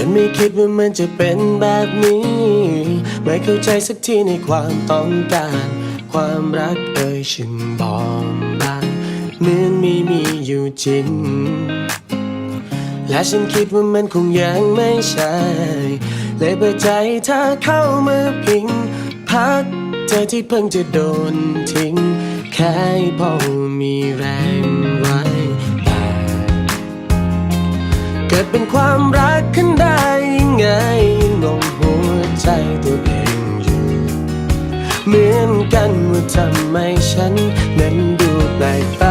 ฉันไม่คิดว่ามันจะเป็นแบบนี้ ไม่เข้าใจสักทีในความต้องการ ความรักเอ่ยฉันบอมบานเหมือนไม่มีอยู่จริง และฉันคิดว่ามันคงยังไม่ใช่ เลยเปิดใจเธอเข้ามาพิง พักเธอที่เพิ่งจะโดนทิ้ง แค่พอมีแรง กิดเป็นความรักขึ้นได้ยังไงงงหัวใจตัวเองอยู่ เหมือนกันว่าทำไมฉันนั้นดูแปลกไป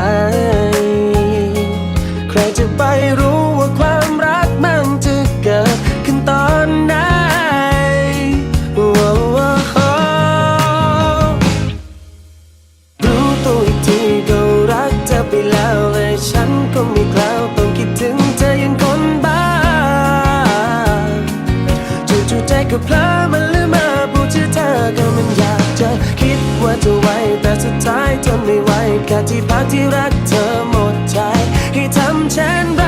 ใครจะไปรู้ว่าความรักมันจะเกิดขึ้นตอนไหนโอ้โอ้โอ้รู้ตัวอีกทีก็รักเธอไปแล้วและฉันก็ไม่กล้า ก็เพลอมันลืมมาพูดชื่อเธอก็มันอยากจะคิดว่าจะไวแต่สุดท้ายทนไม่ไหวแค่ที่พักที่รักเธอหมดใจให้ทำเช่นไร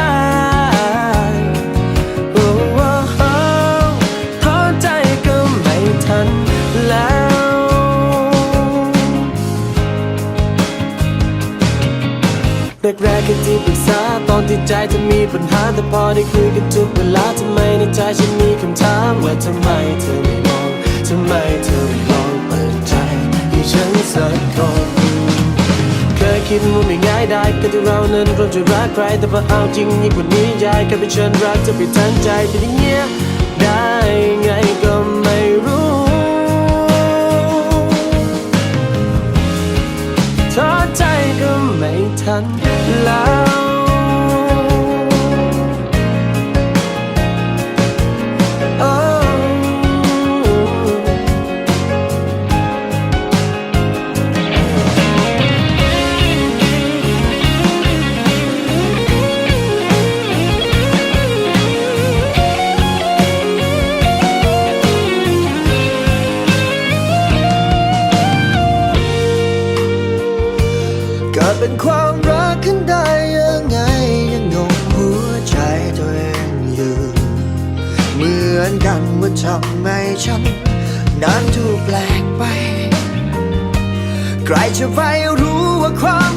โอ้โอ้โท้อใจก็ไม่ทันแล้วแรกๆก็ที่ปรึกษาตอนที่ใจจะมีปัญหาแต่พอได้คุยกันทุกเวลา ทำไมเธอไม่มองทำไมเธอไม่ลองเปิดใจให้ฉันสักคนเคยคิดว่าไม่ง่ายได้ก็ที่เรานั้นเราจะรักใครแต่พอเอาจริงยิ่งกว่านี้ยายก็ไปเชิญรักจะไปทั้งใจเป็นอย่างเงี้ยได้ไงก็ไม่รู้ท้อใจก็ไม่ทันแล้ว รู้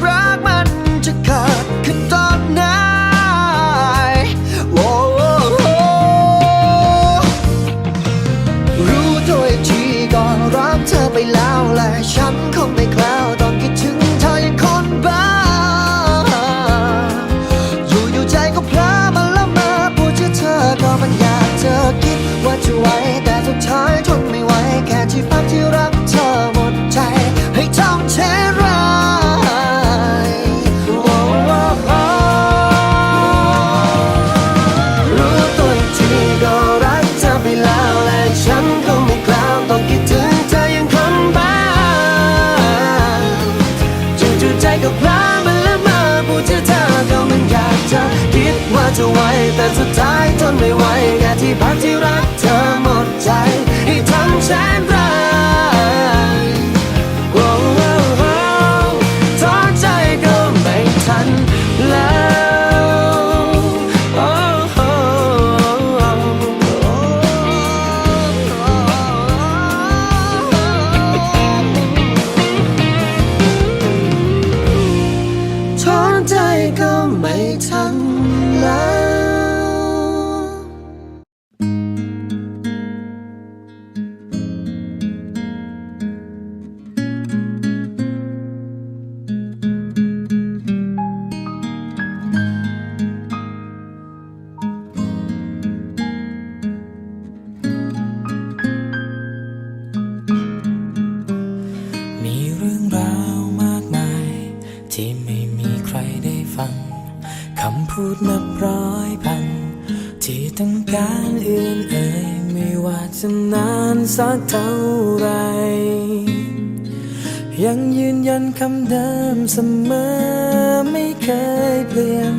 แต่สุดท้ายทนไม่ไหวแค่ที่พักที่รักเธอหมดใจให้ทำฉัน เรื่องราวมากมาย ที่ไม่มีใครได้ฟัง คำพูดนับร้อยพัน ที่ต้องการเอื่นเอ่ยไม่ว่าจะนานสักเท่าไร ยังยืนยันคำเดิมเสมอไม่เคยเปลี่ยน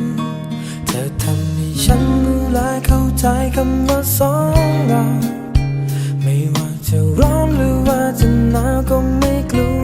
เธอทำให้ฉันรู้และเข้าใจคำว่าสองเรา ไม่ว่าจะร้อนหรือว่าจะหนาวก็ไม่กลัว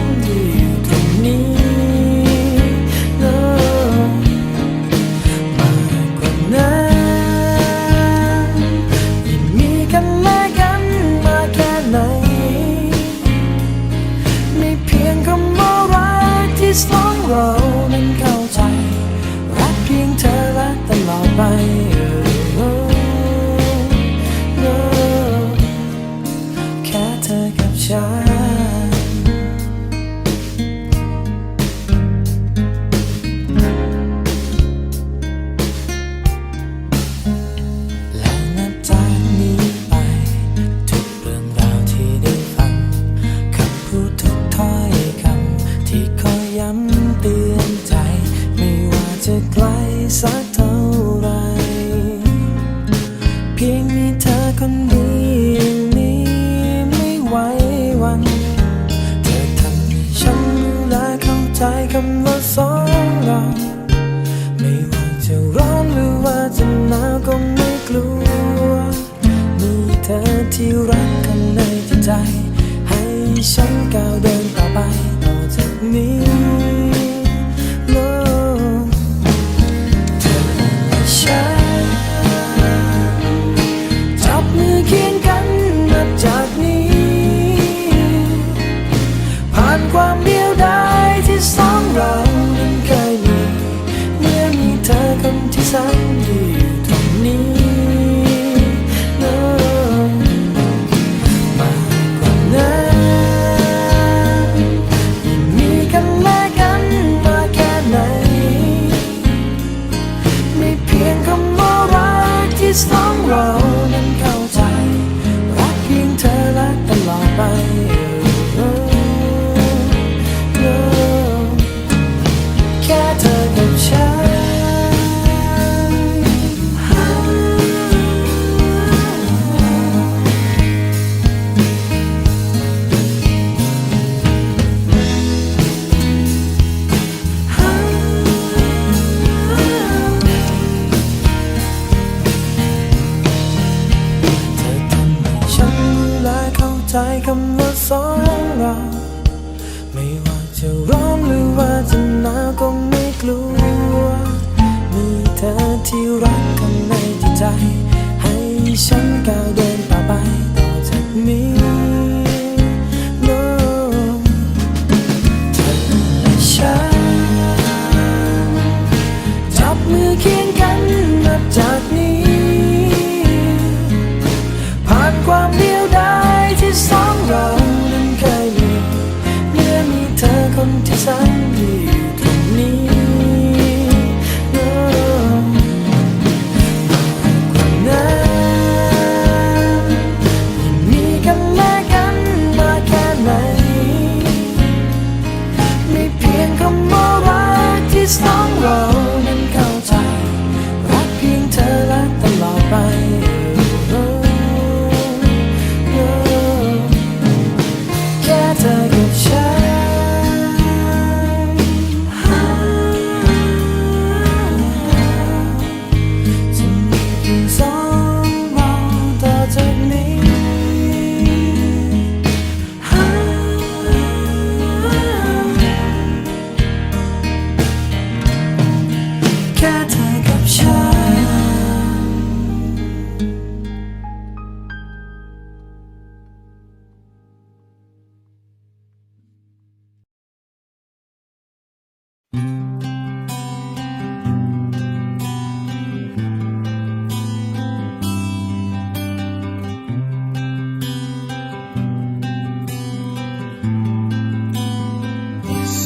inside ที่รักข้าในจิตใจ ให้ฉันก้าว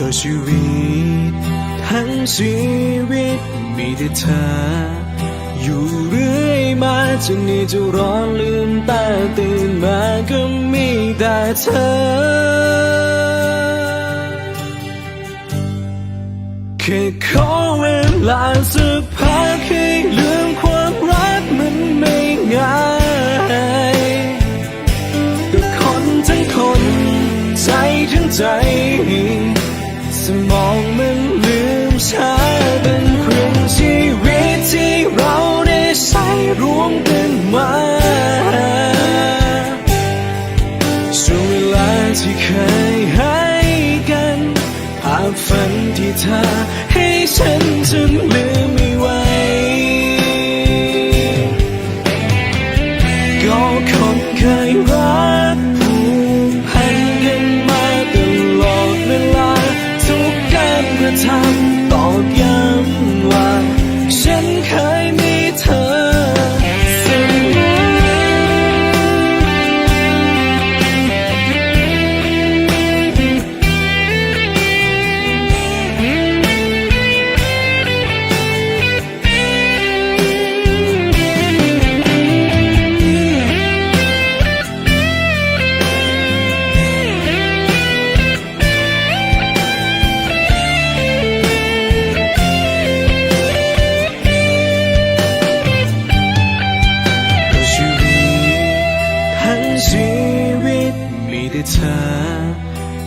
ก็ชีวิต ทั้งชีวิตมีแต่เธอ อยู่เรื่อยมาจนนี้จะรอนลืมตาตื่นมาก็มีแต่เธอ แค่ขอเวลาสักพักให้ลืมความรักมันไม่ง่ายก็คนทั้งคน ใจทั้งใจ สมองมันลืมชาเป็นครึ่งชีวิตที่เราได้ใช้ร่วมกันมา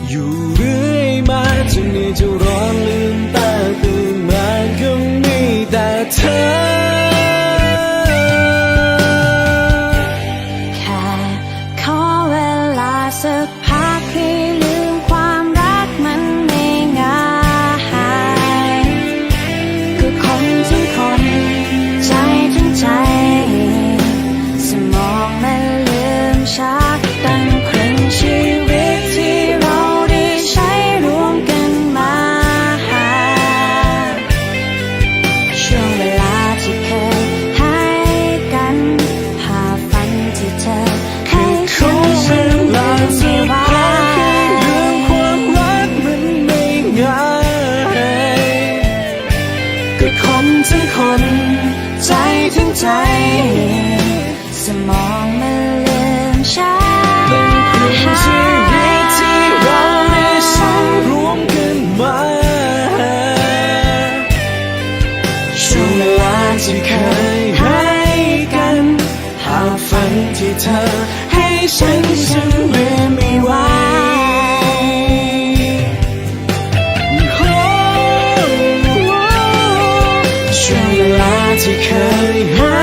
อยู่เรื่อยมาจนนี้จะร้อนลืมตาตื่นมาก็มีแต่เธอันที่เธอ ให้ฉันฉันลืมไม่ไหวช่เวลาที่เคยหา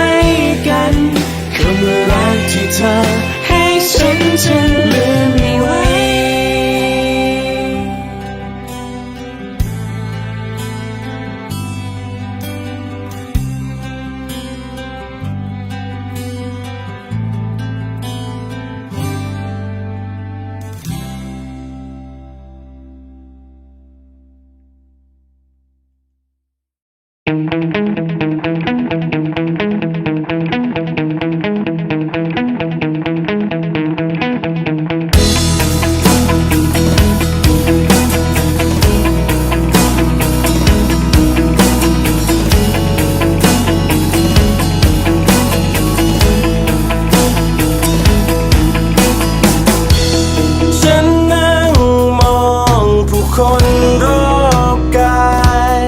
คนรอบกาย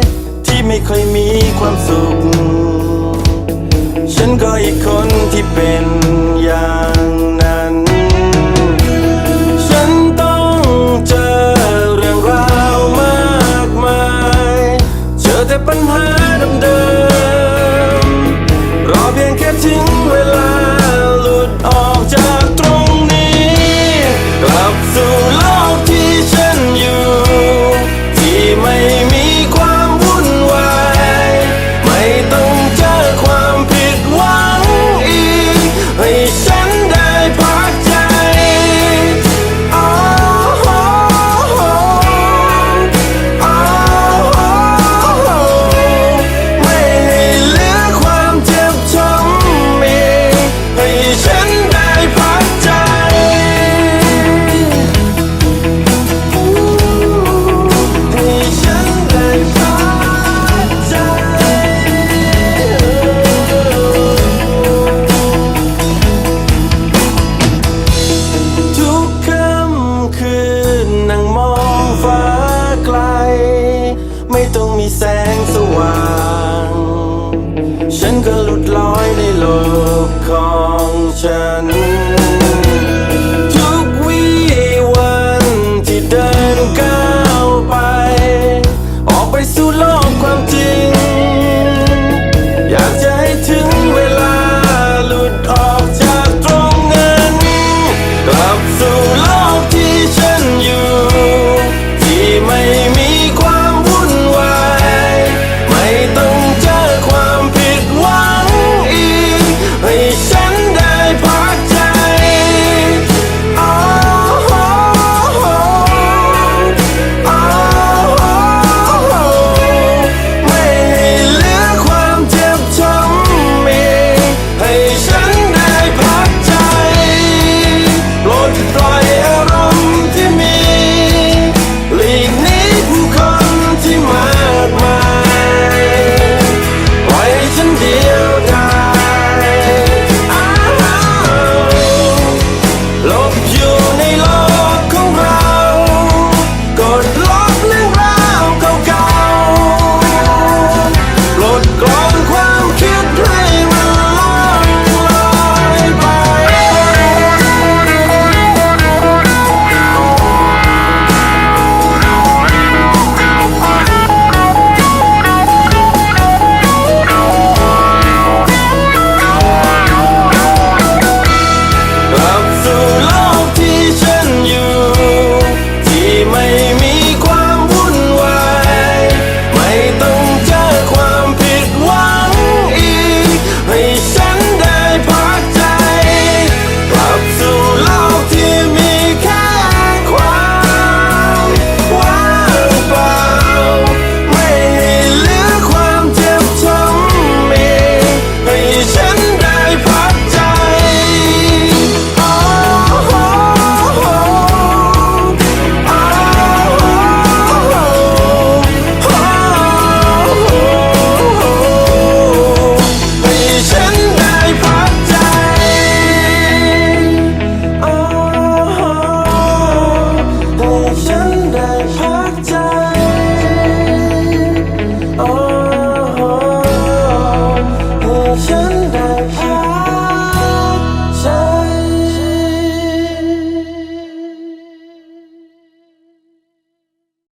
ที่ไม่เคยมีความสุข ฉันก็อีกคนที่เป็นอย่างนั้น ฉันต้องเจอเรื่องราวมากมาย เจอแต่ปัญหาเดิม